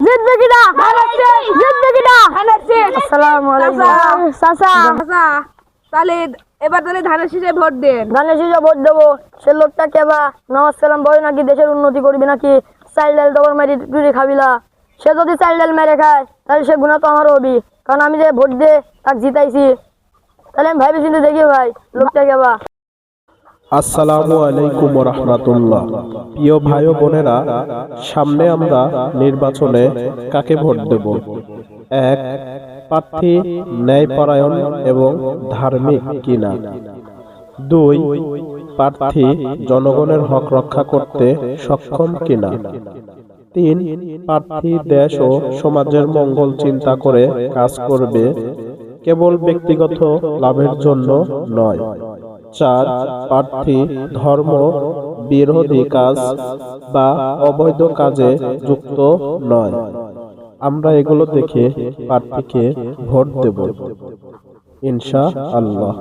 জিতবে কিনা জিতবে কিনা আসসালামু আলাইকুম। চাচা তাহলে এবার তাহলে ধানের শীষে ভোট দেন। ধানের শীষে ভোট দেবো। সে লোকটা কেবা নামাজ কালাম বলে নাকি দেশের উন্নতি করবি নাকি? চাইল ডাল দবর মারি টুরি খাবিলা সে যদি চাইল ডাল মেরে খায় তাহলে সে গুণা তো আমারও হবি। কারণ আমি যে ভোট দিয়ে তাকে জিতাইছি। তাহলে আমি ভাবি চিন্তা দেখি ভাই লোকটা কেবা আসসালামু আলাইকুম রহমাতুল্লাহ প্রিয় ভাই বোনেরা, সামনে আমরা নির্বাচনে কাকে ভোট দেব? এক, প্রার্থী ন্যায়পরায়ণ এবং ধার্মিক কিনা? দুই, প্রার্থী জনগণের হক রক্ষা করতে সক্ষম কিনা? তিন, প্রার্থী দেশ ও সমাজের মঙ্গল চিন্তা করে কাজ করবে কেবল ব্যক্তিগত লাভের জন্য নয়। চার প্রার্থী ধর্ম বিরোধী কাজ বা অবৈধ কাজে যুক্ত নয়। আমরা এগুলো দেখে প্রার্থীকে ভোট দেব। ইনশা আল্লাহ